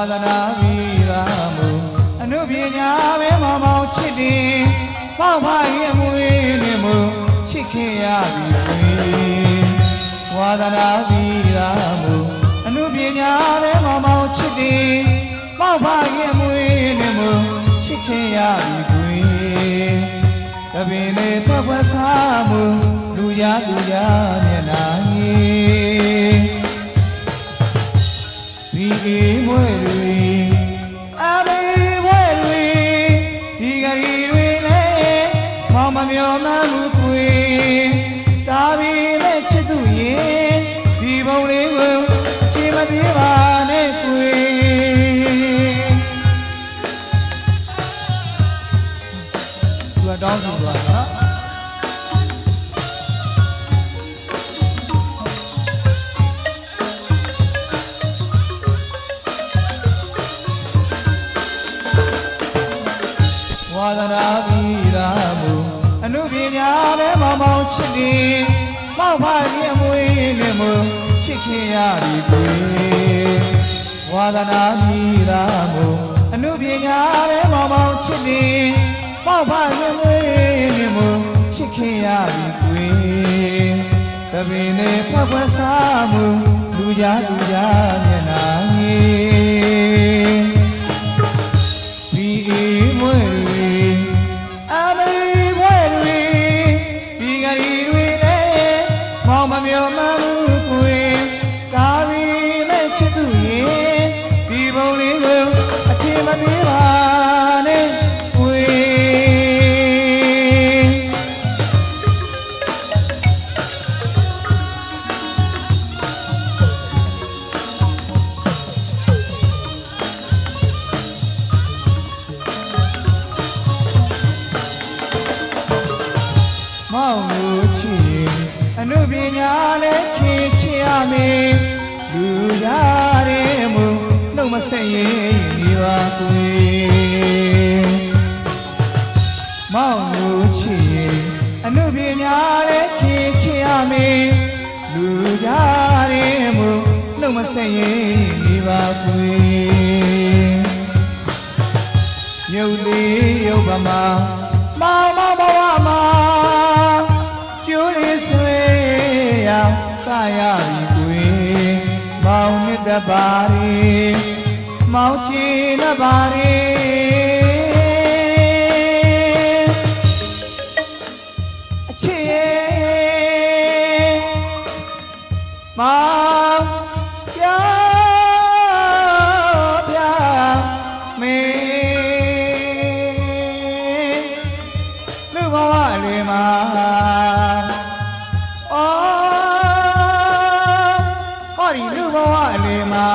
ဝါသနာပြီးသာမူအနုပညာပဲမောင်မောင်ချစ်တယ်ပေါက်ဖရဲ့မွေးနေမူချစ်ခင်ရပြီကွယ်ဝါသနာပြီးသာမူအနုပညာပဲမောင်မောင်ချစ်တယ်ပေါက်ဖရဲ့မွေးနေမူချစ်ခင်ရပြီကွယ်တပင်လေးပတ်ပတ်စားမူလူရလူရမျက်နာကြီးဒီအေးမွဲ မောင်မမျောမှန်းဘူးကွယ်ဒါပေမဲ့ချစ်သူရဲ့ဒီဘုံလေးကိုအချိန်မပြေးပါနဲ့ကွယ်သူကတောင်းဆိုသွားတာနော်ဝါဒနာပြီးသာမူအနု ပညာနဲ့မောင်မောင်ချစ်တယ်မောက်ဖရင်မွေးနေမူချစ်ခင်ရပြီကွယ်ဝါဒနာပြီးသာမူအနုပညာနဲ့မောင်မောင်ချစ်တယ်မောက်ဖရင်မွေးနေမူချစ်ခင်ရပြီကွယ်တပင်နဲ့ဖက်ဖက်စားမူလူကြလူကြမျက်နာကြီး လည်းမော အနုပညာနဲ့ခင်ချစ်ရမယ်လူရတဲ့မူနှုတ်မဆက်ရင်ဒီပါကွယ်မောင်လို့ချစ်ရင်အနုပညာနဲ့ခင်ချစ်ရမယ်လူရတဲ့မူနှုတ်မဆက်ရင်ဒီပါကွယ်မြုပ်လေးရုပ်ပမာမောင်မောင်ဘဝ ရပြီကွယ်မောင်နှစ်သက်ပါရီမောင်ချီနှစ်ပါရီအချစ်ရဲ့မောင်ပြောင်းပြောင်းမေလူဘဝလေးမှာ မှာ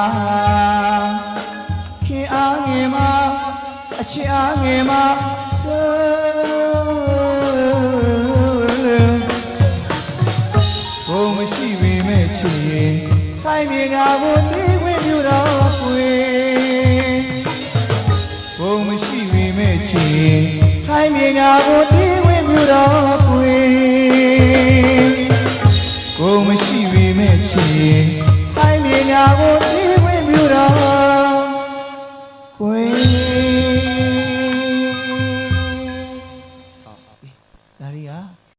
ခင်အားငယ်မှာအချစ်အားငယ်မှာ